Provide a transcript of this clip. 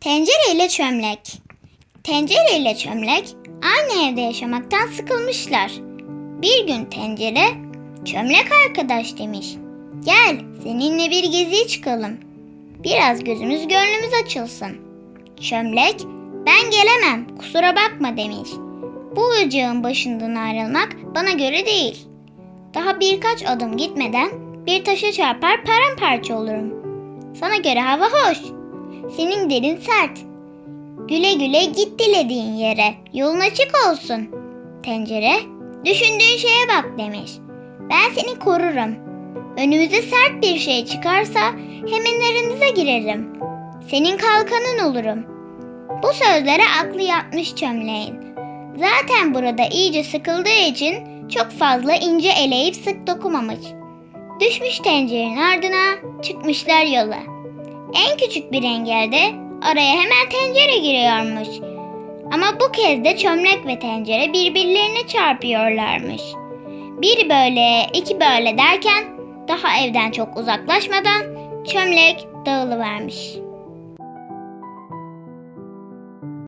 Tencere ile çömlek. Tencere ile çömlek aynı evde yaşamaktan sıkılmışlar. Bir gün tencere, çömlek arkadaş demiş. Gel seninle bir geziye çıkalım. Biraz gözümüz gönlümüz açılsın. Çömlek, ben gelemem kusura bakma demiş. Bu ocağın başından ayrılmak bana göre değil. Daha birkaç adım gitmeden bir taşa çarpar paramparça olurum. Sana göre hava hoş. Senin derin sert. Güle güle git dilediğin yere. Yolun açık olsun. Tencere, düşündüğün şeye bak demiş. Ben seni korurum. Önümüze sert bir şey çıkarsa hemen aranıza girerim. Senin kalkanın olurum. Bu sözlere aklı yatmış çömleğin. Zaten burada iyice sıkıldığı için çok fazla ince eleyip sık dokumamış. Düşmüş tencerenin ardına çıkmışlar yola. En küçük bir engelde araya hemen tencere giriyormuş. Ama bu kez de çömlek ve tencere birbirlerine çarpıyorlarmış. Bir böyle, iki böyle derken daha evden çok uzaklaşmadan çömlek dağılıvermiş.